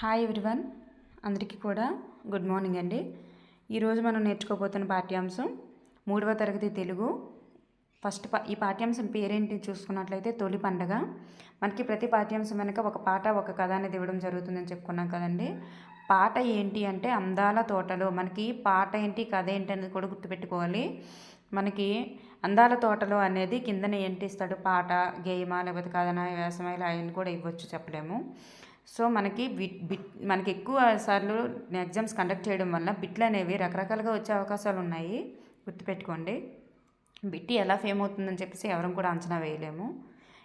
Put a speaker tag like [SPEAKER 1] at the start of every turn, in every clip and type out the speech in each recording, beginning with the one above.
[SPEAKER 1] Hi everyone అందరికీ కూడా good morning అండి. ఈరోజు మనం నేర్చుకోబోతున్న పాఠ్యాంశం మూడవ తరగతి తెలుగు. ఫస్ట్ పా ఈ పాఠ్యాంశం పేరేంటి చూసుకున్నట్లయితే తొలి పండగ. మనకి ప్రతి పాఠ్యాంశం వెనక ఒక పాట ఒక కథ అనేది ఇవ్వడం జరుగుతుందని చెప్పుకున్నాం కదండి. పాట ఏంటి అంటే అందాల తోటలో మనకి పాట ఏంటి కథ ఏంటి అనేది కూడా గుర్తుపెట్టుకోవాలి. మనకి అందాల తోటలో అనేది కిందనే ఏంటి ఇస్తాడు పాట గేయమా లేకపోతే కథన వ్యాసమా ఇలా ఆయన కూడా ఇవ్వచ్చు చెప్పలేము. సో మనకి బిట్ బిట్ మనకి ఎక్కువ సార్లు ఎగ్జామ్స్ కండక్ట్ చేయడం వల్ల బిట్లు అనేవి రకరకాలుగా వచ్చే అవకాశాలు ఉన్నాయి. గుర్తుపెట్టుకోండి. బిట్టి ఎలా ఫేమ్ అవుతుందని చెప్పేసి ఎవరం కూడా అంచనా వేయలేము.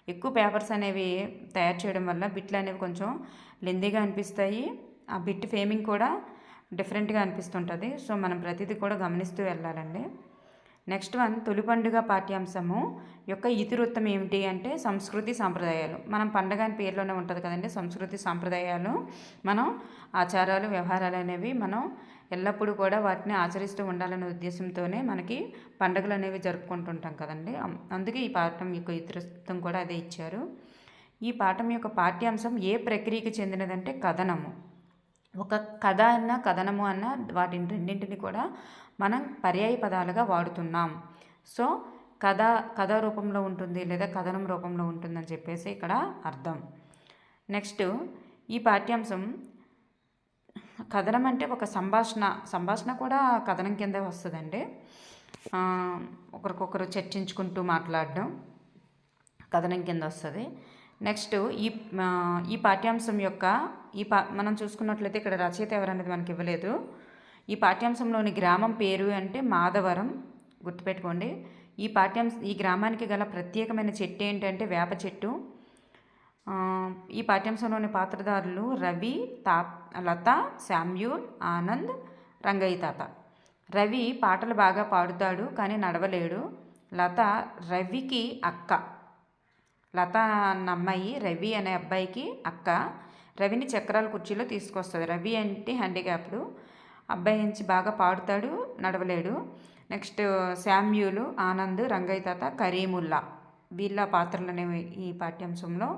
[SPEAKER 1] ఎక్కువ పేపర్స్ అనేవి తయారు చేయడం వల్ల బిట్లు అనేవి కొంచెం లెందీగా అనిపిస్తాయి. ఆ బిట్ ఫేమింగ్ కూడా డిఫరెంట్గా అనిపిస్తుంటుంది. సో మనం ప్రతిదీ కూడా గమనిస్తూ వెళ్ళాలండి. నెక్స్ట్ వన్ తొలి పండుగ పాఠ్యాంశము యొక్క ఇతివృత్తం ఏమిటి అంటే సంస్కృతి సాంప్రదాయాలు. మనం పండగ అని పేరులోనే ఉంటుంది కదండి సంస్కృతి సాంప్రదాయాలు. మనం ఆచారాలు వ్యవహారాలు అనేవి మనం ఎల్లప్పుడూ కూడా వాటిని ఆచరిస్తూ ఉండాలనే ఉద్దేశంతోనే మనకి పండుగలు అనేవి జరుపుకుంటుంటాం కదండి. అందుకే ఈ పాఠం యొక్క ఇతివృత్తం కూడా అదే ఇచ్చారు. ఈ పాఠం యొక్క పాఠ్యాంశం ఏ ప్రక్రియకి చెందినదంటే కథనము. ఒక కథ అన్న కథనము అన్న వాటిని రెండింటిని కూడా మనం పర్యాయ పదాలుగా వాడుతున్నాం. సో కథ కథ రూపంలో ఉంటుంది లేదా కథనం రూపంలో ఉంటుందని చెప్పేసి ఇక్కడ అర్థం. నెక్స్ట్ ఈ పాఠ్యాంశం కథనం అంటే ఒక సంభాషణ. సంభాషణ కూడా కథనం కింద వస్తుందండి. ఒకరికొకరు చర్చించుకుంటూ మాట్లాడడం కథనం కింద వస్తుంది. నెక్స్ట్ ఈ ఈ పాఠ్యాంశం యొక్క ఈ పా మనం చూసుకున్నట్లయితే ఇక్కడ రచయిత ఎవరనేది మనకి ఇవ్వలేదు ఈ పాఠ్యాంశంలోని గ్రామం పేరు అంటే మాధవరం. గుర్తుపెట్టుకోండి. ఈ పాఠ్యాంశ ఈ గ్రామానికి గల ప్రత్యేకమైన చెట్టు ఏంటంటే వేప చెట్టు. ఈ పాఠ్యాంశంలోని పాత్రధారులు రవి తా లత శామ్యూల్ ఆనంద్ రంగయ్య తాత. రవి పాటలు బాగా పాడుతాడు కానీ నడవలేడు. లత రవికి అక్క. లత అన్న అమ్మాయి రవి అనే అబ్బాయికి అక్క. రవిని చక్రాల కుర్చీలో తీసుకొస్తుంది. రవి అంటే హ్యాండిక్యాప్డ్. అబ్బాయి నుంచి బాగా పాడుతాడు నడవలేడు. నెక్స్ట్ శామ్యూలు ఆనంద్ రంగయ్య తాత కరీముల్లా. వీళ్ళ పాత్రలు అనేవి ఈ పాఠ్యాంశంలో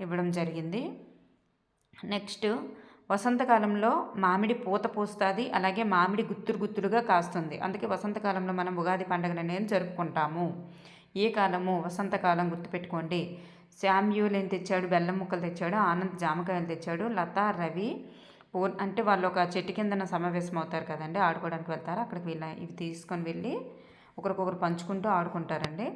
[SPEAKER 1] ఇవ్వడం జరిగింది. నెక్స్ట్ వసంతకాలంలో మామిడి పూత పూస్తుంది అలాగే మామిడి గుత్తులు గుత్తులుగా కాస్తుంది. అందుకే వసంతకాలంలో మనం ఉగాది పండుగను అనేది జరుపుకుంటాము. ఏ కాలము? వసంతకాలం గుర్తుపెట్టుకోండి. శామ్యూల్ ఏం తెచ్చాడు? బెల్లం ముక్కలు తెచ్చాడు ఆనంద్ జామకాయలు తెచ్చాడు లత రవి ఓన్ అంటే వాళ్ళు ఒక చెట్టు కిందన సమావేశం అవుతారు కదండి ఆడుకోవడానికి వెళ్తారు. అక్కడికి వీళ్ళ ఇవి తీసుకొని వెళ్ళి ఒకరికొకరు పంచుకుంటూ ఆడుకుంటారండి.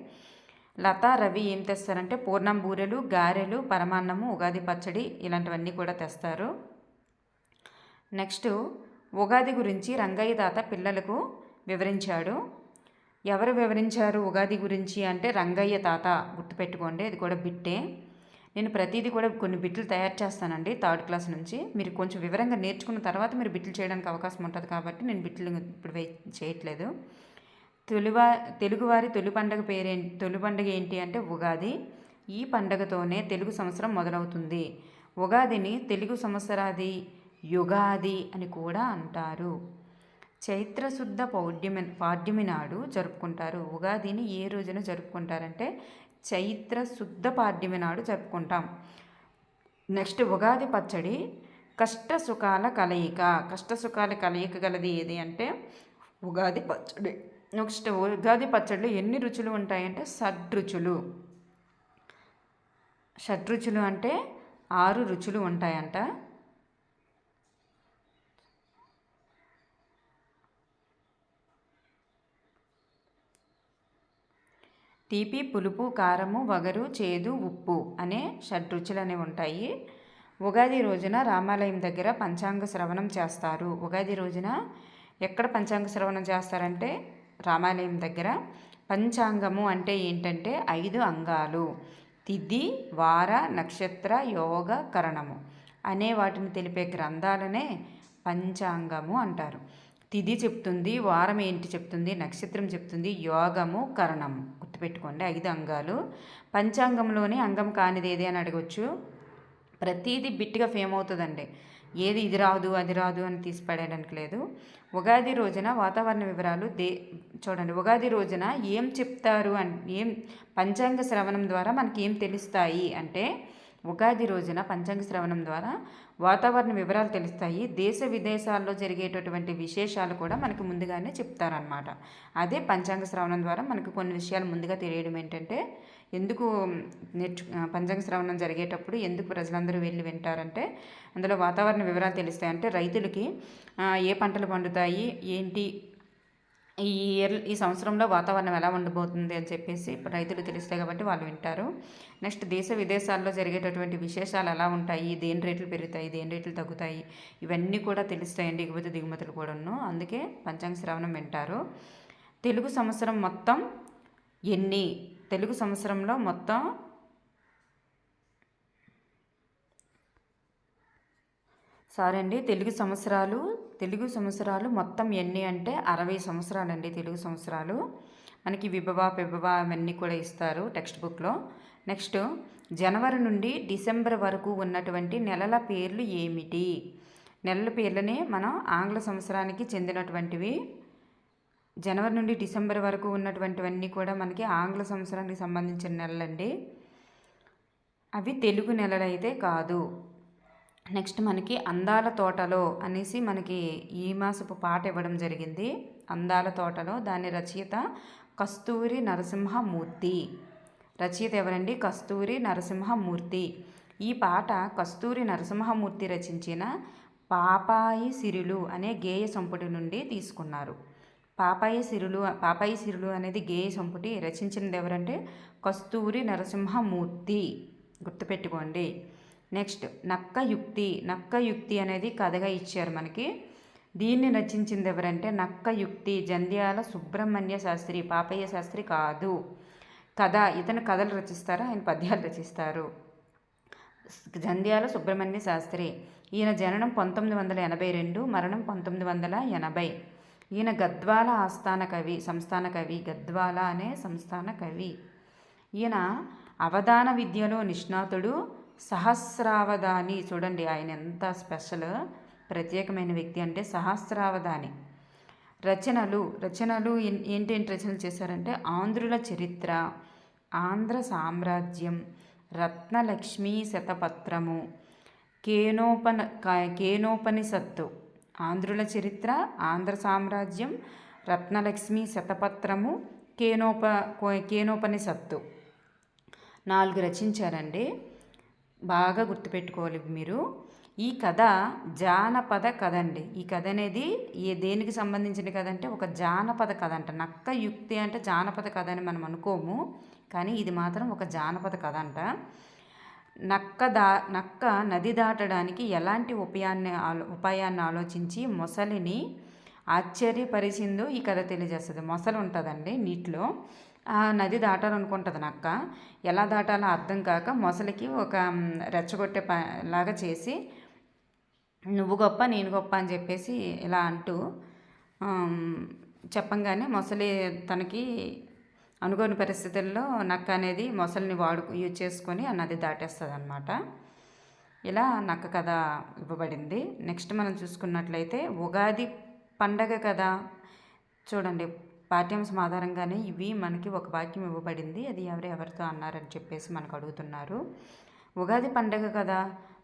[SPEAKER 1] లత రవి ఏం తెస్తారంటే పూర్ణం బూరెలు గారెలు పరమాన్నము ఉగాది పచ్చడి ఇలాంటివన్నీ కూడా తెస్తారు. నెక్స్ట్ ఉగాది గురించి రంగయ్య తాత పిల్లలకు వివరించాడు. ఎవరు వివరించారు ఉగాది గురించి అంటే రంగయ్య తాత గుర్తుపెట్టుకోండి ఇది కూడా బిట్టే. నేను ప్రతిదీ కూడా కొన్ని బిట్లు తయారు చేస్తానండి థర్డ్ క్లాస్ నుంచి. మీరు కొంచెం వివరంగా నేర్చుకున్న తర్వాత మీరు బిట్లు చేయడానికి అవకాశం ఉంటుంది కాబట్టి నేను బిట్లు ఇప్పుడు చేయట్లేదు. తొలివా తెలుగువారి తొలి పండగ పేరేంటి తొలి పండుగ ఏంటి అంటే ఉగాది. ఈ పండగతోనే తెలుగు సంవత్సరం మొదలవుతుంది. ఉగాదిని తెలుగు సంవత్సరాది యుగాది అని కూడా అంటారు. చైత్రశుద్ధ పౌడ్యమి పాడ్యమి నాడు జరుపుకుంటారు. ఉగాదిని ఏ రోజున జరుపుకుంటారంటే చైత్ర శుద్ధ పాడ్యమి నాడు జరుపుకుంటాం. నెక్స్ట్ ఉగాది పచ్చడి కష్ట సుఖాల కలయిక. కష్ట సుఖాల కలయిక గలది ఏది అంటే ఉగాది పచ్చడి. నెక్స్ట్ ఉగాది పచ్చడిలో ఎన్ని రుచులు ఉంటాయంటే షడ్రుచులు. షడ్రుచులు అంటే ఆరు రుచులు ఉంటాయంట. తీపి పులుపు కారము వగరు చేదు ఉప్పు అనే షడ్రుచులు అనేవి ఉంటాయి. ఉగాది రోజున రామాలయం దగ్గర పంచాంగ శ్రవణం చేస్తారు. ఉగాది రోజున ఎక్కడ పంచాంగ శ్రవణం చేస్తారంటే రామాలయం దగ్గర. పంచాంగము అంటే ఏంటంటే ఐదు అంగాలు. తిథి వార నక్షత్ర యోగ కరణము అనే వాటిని తెలిపే గ్రంథాలనే పంచాంగము అంటారు. తిథి చెప్తుంది వారం ఏంటి చెప్తుంది నక్షత్రం చెప్తుంది యోగము కరణము గుర్తుపెట్టుకోండి. ఐదు అంగాలు. పంచాంగంలోనే అంగం కానిది ఏది అని అడగవచ్చు ప్రతిదీ బిట్గా ఫేమ్ అవుతుందండి. ఏది ఇది రాదు అది రాదు అని తీసి పడేయడానికి లేదు. ఉగాది రోజున వాతావరణ వివరాలు దే చూడండి. ఉగాది రోజున ఏం చెప్తారు అని ఏం పంచాంగ శ్రవణం ద్వారా మనకి ఏం తెలుస్తాయి అంటే ఉగాది రోజున పంచాంగ శ్రవణం ద్వారా వాతావరణ వివరాలు తెలుస్తాయి. దేశ విదేశాల్లో జరిగేటటువంటి విశేషాలు కూడా మనకి ముందుగానే చెప్తారనమాట అదే పంచాంగ శ్రవణం ద్వారా మనకు కొన్ని విషయాలు ముందుగా తెలియడం ఏంటంటే ఎందుకు నేర్చు పంచాంగ శ్రవణం జరిగేటప్పుడు ఎందుకు ప్రజలందరూ వెళ్ళి వింటారంటే అందులో వాతావరణ వివరాలు తెలుస్తాయి అంటే రైతులకి ఏ పంటలు పండుతాయి ఏంటి ఈ ఇయర్ ఈ సంవత్సరంలో వాతావరణం ఎలా ఉండబోతుంది అని చెప్పేసి రైతులు తెలుస్తాయి కాబట్టి వాళ్ళు వింటారు. నెక్స్ట్ దేశ విదేశాల్లో జరిగేటటువంటి విశేషాలు ఎలా ఉంటాయి? దేని రేట్లు పెరుగుతాయి? దేని రేట్లు తగ్గుతాయి? ఇవన్నీ కూడా తెలుస్తాయండి ఎగుమతి దిగుమతులు కూడాను. అందుకే పంచాంగ శ్రవణం వింటారు. తెలుగు సంవత్సరం మొత్తం ఎన్ని? తెలుగు సంవత్సరంలో మొత్తం సారీ అండి తెలుగు సంవత్సరాలు తెలుగు సంవత్సరాలు మొత్తం ఎన్ని అంటే అరవై సంవత్సరాలండి తెలుగు సంవత్సరాలు. మనకి విభవ పిభవ అవన్నీ కూడా ఇస్తారు టెక్స్ట్ బుక్లో. నెక్స్ట్ జనవరి నుండి డిసెంబర్ వరకు ఉన్నటువంటి నెలల పేర్లు ఏమిటి? నెలల పేర్లనే మనం ఆంగ్ల సంవత్సరానికి చెందినటువంటివి. జనవరి నుండి డిసెంబర్ వరకు ఉన్నటువంటివన్నీ కూడా మనకి ఆంగ్ల సంవత్సరానికి సంబంధించిన నెలలండి. అవి తెలుగు నెలలైతే కాదు. నెక్స్ట్ మనకి అందాల తోటలో అనేసి మనకి ఈ మాసపు పాట ఇవ్వడం జరిగింది. అందాల తోటలో దాని రచయిత కస్తూరి నరసింహమూర్తి. రచయిత ఎవరండి? కస్తూరి నరసింహమూర్తి. ఈ పాట కస్తూరి నరసింహమూర్తి రచించిన పాపాయి సిరులు అనే గేయ సంపుటి నుండి తీసుకున్నారు. పాపాయి సిరులు పాపాయి సిరులు అనేది గేయ సంపుటి రచించినది ఎవరంటే కస్తూరి నరసింహమూర్తి. గుర్తుపెట్టుకోండి. నెక్స్ట్ నక్క యుక్తి నక్క యుక్తి అనేది కథగా ఇచ్చారు మనకి. దీన్ని రచించింది ఎవరంటే నక్క యుక్తి జంధ్యాల సుబ్రహ్మణ్య శాస్త్రి పాపయ్య శాస్త్రి కాదు. కథ ఇతను కథలు రచిస్తారు ఆయన పద్యాలు రచిస్తారు. జంధ్యాల సుబ్రహ్మణ్య శాస్త్రి. ఈయన జననం పంతొమ్మిది వందల ఎనభై రెండు మరణం పంతొమ్మిది వందల ఎనభై. ఈయన గద్వాల ఆస్థాన కవి సంస్థాన కవి గద్వాల అనే సంస్థాన కవి. ఈయన అవధాన విద్యలో నిష్ణాతుడు సహస్రావధాని. చూడండి ఆయన ఎంత స్పెషల్ ప్రత్యేకమైన వ్యక్తి అంటే సహస్రావధాని. రచనలు రచనలు ఏంటేంటి రచనలు చేశారంటే ఆంధ్రుల చరిత్ర ఆంధ్ర సామ్రాజ్యం రత్నలక్ష్మీ శతపత్రము కేనోపన కేనోపనిషత్తు. ఆంధ్రుల చరిత్ర ఆంధ్ర సామ్రాజ్యం రత్నలక్ష్మి శతపత్రము కేనోప కేనోపనిషత్తు. నాలుగు రచించారండి. బాగా గుర్తుపెట్టుకోవాలి మీరు. ఈ కథ జానపద కథ అండి ఈ కథ అనేది ఏ దేనికి సంబంధించిన కథ అంటే ఒక జానపద కథ అంట. నక్క యుక్తి అంటే జానపద కథ అని మనం అనుకోము. కానీ ఇది మాత్రం ఒక జానపద కథ అంట. నక్క దా నక్క నది దాటడానికి ఎలాంటి ఉపాయాన్ని ఆలో ఉపాయాన్ని ఆలోచించి మొసలిని ఆశ్చర్యపరిచిందో ఈ కథ తెలియజేస్తుంది. మొసలు ఉంటుందండి నీటిలో. ఆ నది దాటాలనుకుంటుంది నక్క ఎలా దాటాలో అర్థం కాక మొసలికి ఒక రెచ్చగొట్టే ప లాగా చేసి నువ్వు గొప్ప నేను గొప్ప అని చెప్పేసి ఇలా అంటూ చెప్పంగానే మొసలి తనకి అనుకోని పరిస్థితుల్లో నక్క అనేది మొసలిని వాడు యూజ్ చేసుకొని ఆ నది దాటేస్తుంది అనమాట ఇలా నక్క కథ ఇవ్వబడింది. నెక్స్ట్ మనం చూసుకున్నట్లయితే ఉగాది పండగ కదా. చూడండి పాఠ్యాంశం ఆధారంగానే ఇవి మనకి ఒక వాక్యం ఇవ్వబడింది. అది ఎవరు ఎవరితో అన్నారని చెప్పేసి మనకు అడుగుతున్నారు. ఉగాది పండగ కదా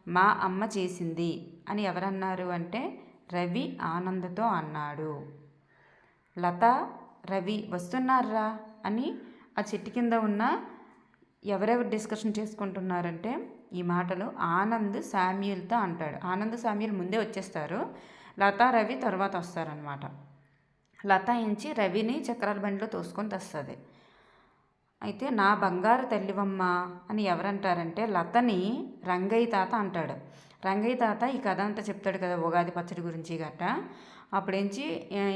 [SPEAKER 1] మా అమ్మ చేసింది అని ఎవరన్నారు అంటే రవి ఆనందతో అన్నాడు. లత రవి వస్తున్నారా అని ఆ చెట్టు కింద ఉన్న ఎవరెవరు డిస్కషన్ చేసుకుంటున్నారంటే ఈ మాటలు ఆనంద్ శామ్యుల్తో అంటాడు. ఆనంద్ శామ్యుల్ ముందే వచ్చేస్తారు. లతా రవి తర్వాత వస్తారనమాట లత ఎంచి రవిని చక్రాల బండిలో తోసుకొని తెస్తుంది. అయితే నా బంగారు తల్లివమ్మ అని ఎవరంటారంటే లతని రంగయ్య తాత అంటాడు. రంగయ్య తాత ఈ కథ అంతా చెప్తాడు కదా ఉగాది పచ్చడి గురించి గట్ట. అప్పుడేంచి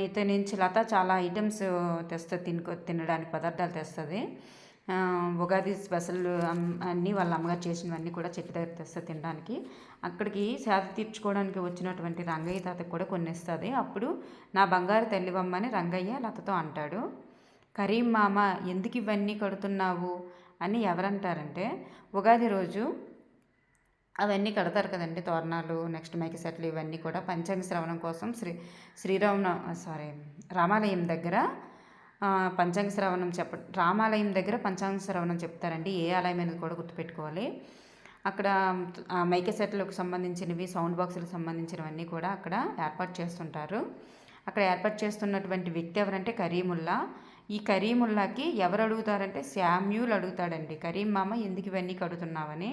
[SPEAKER 1] ఇతని నుంచి లత చాలా ఐటమ్స్ తెస్తుంది తినుకో తినడానికి పదార్థాలు తెస్తుంది. ఉగాది స్పెషల్ అన్నీ వాళ్ళ అమ్మగారు చేసినవన్నీ కూడా చెట్టు దగ్గర తెస్తుంది తినడానికి. అక్కడికి సేద తీర్చుకోవడానికి వచ్చినటువంటి రంగయ్య తాతకు కూడా కొన్ని ఇస్తుంది అప్పుడు నా బంగారు తల్లివమ్మని రంగయ్య లతతో అంటాడు. కరీం మామ ఎందుకు ఇవన్నీ కడుతున్నావు? అని ఎవరంటారంటే ఉగాది రోజు అవన్నీ కడతారు కదండి తోరణాలు నెక్స్ట్ మైకి సెట్లు ఇవన్నీ కూడా పంచాంగ శ్రవణం కోసం శ్రీ శ్రీరామ సారీ రామాలయం దగ్గర పంచాంగ శ్రవణం చెప్ప రామాలయం దగ్గర పంచాంగ శ్రవణం చెప్తారండి. ఏ ఆలయం అనేది కూడా గుర్తుపెట్టుకోవాలి. అక్కడ మైకే మైక సెట్లకు సంబంధించినవి సౌండ్ బాక్సులకు సంబంధించినవన్నీ కూడా అక్కడ ఏర్పాటు చేస్తుంటారు. అక్కడ ఏర్పాటు చేస్తున్నటువంటి వ్యక్తి ఎవరంటే కరీముల్లా. ఈ కరీముల్లాకి ఎవరు అడుగుతారంటే శామ్యూల్ అడుగుతాడండి. కరీం మామ ఎందుకు ఇవన్నీ కడుతున్నావని.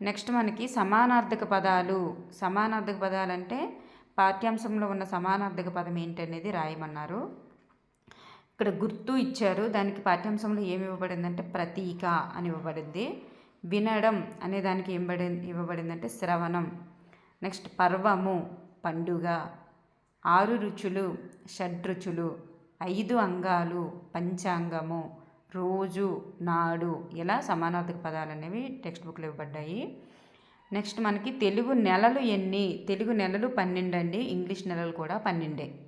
[SPEAKER 1] నెక్స్ట్ మనకి సమానార్థక పదాలు. సమానార్థక పదాలు అంటే పాఠ్యాంశంలో ఉన్న సమానార్థక పదం ఏంటనేది రాయమన్నారు. ఇక్కడ గుర్తు ఇచ్చారు. దానికి పాఠ్యాంశంలో ఏమి ఇవ్వబడిందంటే ప్రతీక అని ఇవ్వబడింది. వినడం అనే దానికి ఏం పడి ఇవ్వబడిందంటే శ్రవణం. నెక్స్ట్ పర్వము పండుగ. ఆరు రుచులు షడ్రుచులు ఐదు అంగాలు పంచాంగము. రోజు నాడు ఇలా సమానార్థక పదాలు అనేవి టెక్స్ట్ బుక్లో ఇవ్వబడ్డాయి. నెక్స్ట్ మనకి తెలుగు నెలలు ఎన్ని? తెలుగు నెలలు పన్నెండు అండి. ఇంగ్లీష్ నెలలు కూడా పన్నెండే.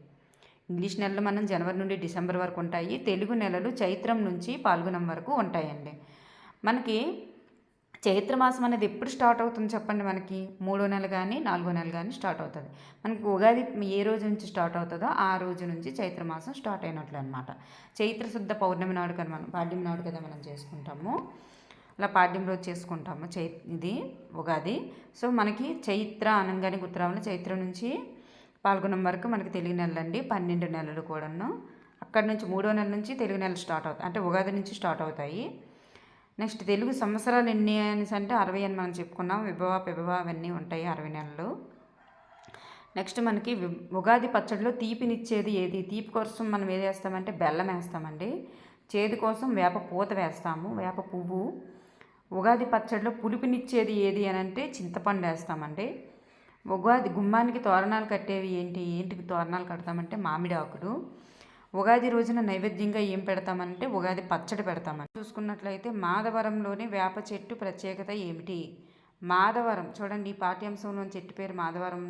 [SPEAKER 1] ఇంగ్లీష్ నెలలు మనం జనవరి నుండి డిసెంబర్ వరకు ఉంటాయి. తెలుగు నెలలు చైత్రం నుంచి పాల్గొనం వరకు ఉంటాయండి. మనకి చైత్రమాసం అనేది ఎప్పుడు స్టార్ట్ అవుతుంది చెప్పండి మనకి? మూడో నెల కానీ నాలుగో నెల కానీ స్టార్ట్ అవుతుంది. మనకి ఉగాది ఏ రోజు నుంచి స్టార్ట్ అవుతుందో ఆ రోజు నుంచి చైత్రమాసం స్టార్ట్ అయినట్లు అనమాట చైత్ర శుద్ధ పౌర్ణమి నాడు కదా మనం పాడ్యం నాడు కదా మనం చేసుకుంటాము. అలా పాడ్యం రోజు చేసుకుంటాము చై ఇది ఉగాది. సో మనకి చైత్ర అనగానే గుర్తురావాలి? చైత్ర నుంచి పాల్గొనం వరకు మనకి తెలుగు నెలలు అండి పన్నెండు నెలలు కూడాను. అక్కడ నుంచి మూడో నెల నుంచి తెలుగు నెలలు స్టార్ట్ అవుతాయి అంటే ఉగాది నుంచి స్టార్ట్ అవుతాయి. నెక్స్ట్ తెలుగు సంవత్సరాలు ఎన్ని అనేసి అంటే అరవై అని మనం చెప్పుకున్నాం విభవ పిభవ అవన్నీ ఉంటాయి అరవై నెలలు. నెక్స్ట్ మనకి ఉగాది పచ్చడిలో తీపినిచ్చేది ఏది? తీపి కోసం మనం ఏది వేస్తామంటే బెల్లం వేస్తామండి. చేదు కోసం వేప పూత వేస్తాము వేప పువ్వు. ఉగాది పచ్చడిలో పులిపినిచ్చేది ఏది అని అంటే చింతపండు వేస్తామండి. ఉగాది గుమ్మానికి తోరణాలు కట్టేవి ఏంటి? ఏంటికి తోరణాలు కడతామంటే మామిడి ఆకులు. ఉగాది రోజున నైవేద్యంగా ఏం పెడతామంటే ఉగాది పచ్చడి పెడతామని చూసుకున్నట్లయితే మాధవరంలోని వేప చెట్టు ప్రత్యేకత ఏమిటి? మాధవరం. చూడండి ఈ పాఠ్యాంశంలోని చెట్టు పేరు మాధవరం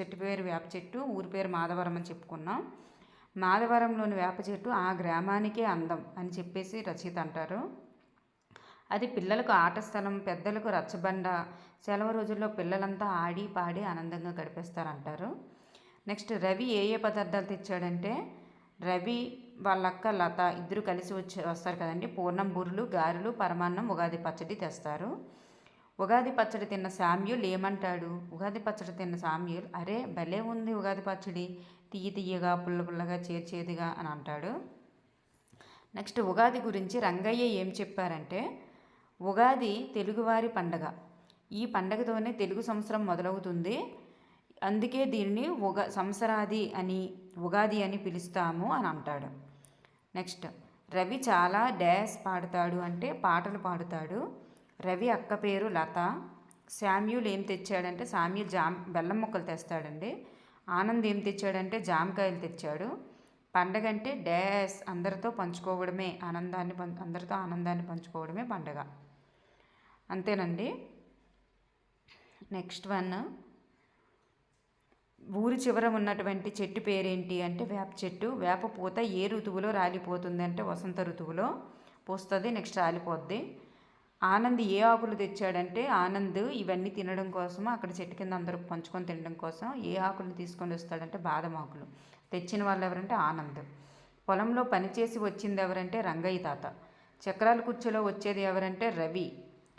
[SPEAKER 1] చెట్టు పేరు వేప చెట్టు ఊరి పేరు మాధవరం అని చెప్పుకున్నాం. మాధవరంలోని వేప చెట్టు ఆ గ్రామానికే అందం అని చెప్పేసి రచయిత అంటారు. అది పిల్లలకు ఆట స్థలం పెద్దలకు రచ్చబండ సెలవు రోజుల్లో పిల్లలంతా ఆడి పాడి ఆనందంగా గడిపేస్తారంటారు. నెక్స్ట్ రవి ఏ ఏ పదార్థాలు తెచ్చాడంటే రవి వాళ్ళక్క లత ఇద్దరు కలిసి వచ్చి వస్తారు కదండి. పూర్ణం బుర్రులు గారెలు పరమాన్నం ఉగాది పచ్చడి తెస్తారు. ఉగాది పచ్చడి తిన్న సామ్యుల్ ఏమంటాడు? ఉగాది పచ్చడి తిన్న సామ్యుల్ అరే భలే ఉంది ఉగాది పచ్చడి. తీయ తీయగా పుల్ల పుల్లగా చేర్చేదిగా అని అంటాడు. నెక్స్ట్ ఉగాది గురించి రంగయ్య ఏం చెప్పారంటే ఉగాది తెలుగువారి పండగ. ఈ పండగతోనే తెలుగు సంవత్సరం మొదలవుతుంది. అందుకే దీన్ని ఉగా సంవత్సరాది అని ఉగాది అని పిలుస్తాము అని అంటాడు. నెక్స్ట్ రవి చాలా డ్యాన్స్ పాడతాడు అంటే పాటలు పాడుతాడు. రవి అక్క పేరు లత. శామ్యూల్ ఏం తెచ్చాడంటే శామ్యూల్ జామ్ బెల్లం ముక్కలు తెస్తాడండి. ఆనంద్ ఏం తెచ్చాడంటే జామకాయలు తెచ్చాడు. పండగ అంటే డ్యాస్ అందరితో పంచుకోవడమే ఆనందాన్ని అందరితో ఆనందాన్ని పంచుకోవడమే పండగ. అంతేనండి. Next one. ఊరి చివర ఉన్నటువంటి చెట్టు పేరేంటి అంటే వేప చెట్టు. వేప పూత ఏ ఋతువులో రాలిపోతుంది అంటే వసంత ఋతువులో పూస్తుంది నెక్స్ట్ రాలిపోద్ది. ఆనంద్ ఏ ఆకులు తెచ్చాడంటే ఆనంద్ ఇవన్నీ తినడం కోసం అక్కడ చెట్టు కింద అందరూ పంచుకొని తినడం కోసం ఏ ఆకులు తీసుకొని వస్తాడంటే బాదం ఆకులు. తెచ్చిన వాళ్ళు ఎవరంటే ఆనంద్. పొలంలో పనిచేసి వచ్చింది ఎవరంటే రంగయ్య తాత. చక్రాల కుర్చీలో వచ్చేది ఎవరంటే రవి.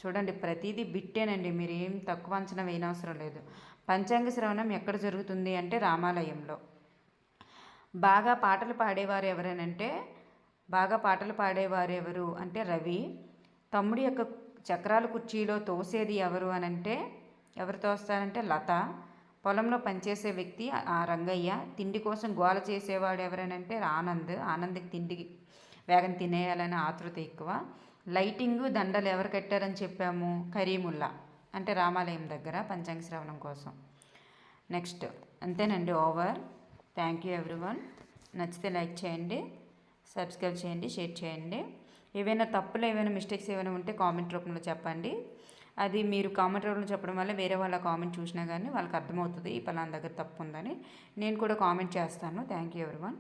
[SPEAKER 1] చూడండి ప్రతిదీ బిట్టేనండి. మీరు ఏం తక్కువ అంచనా వేయనవసరం లేదు. పంచాంగ శ్రవణం ఎక్కడ జరుగుతుంది అంటే రామాలయంలో. బాగా పాటలు పాడేవారు ఎవరనంటే బాగా పాటలు పాడేవారు ఎవరు అంటే రవి. తమ్ముడి యొక్క చక్రాల కుర్చీలో తోసేది ఎవరు అనంటే ఎవరు తోస్తారంటే లత. పొలంలో పనిచేసే వ్యక్తి ఆ రంగయ్య. తిండి కోసం గోల చేసేవాడు ఎవరనంటే ఆనంద్. ఆనంద్కి తిండికి వేగం తినేయాలనే ఆతృత ఎక్కువ. లైటింగ్ దండలు ఎవరు కట్టారని చెప్పాము? కరీముల్లా అంటే రామాలయం దగ్గర పంచాంగ శ్రవణం కోసం. నెక్స్ట్ అంతేనండి ఓవర్. Thank you everyone. నచ్చితే లైక్ చేయండి సబ్స్క్రైబ్ చేయండి షేర్ చేయండి. ఏవైనా తప్పులు ఏవైనా మిస్టేక్స్ ఏమైనా ఉంటే కామెంట్ రూపంలో చెప్పండి. అది మీరు కామెంట్ రూపంలో చెప్పడం వల్ల వేరే వాళ్ళ కామెంట్ చూసినా కానీ వాళ్ళకి అర్థమవుతుంది ఈ పలానా దగ్గర తప్పు ఉందని. నేను కూడా కామెంట్ చేస్తాను. Thank you everyone.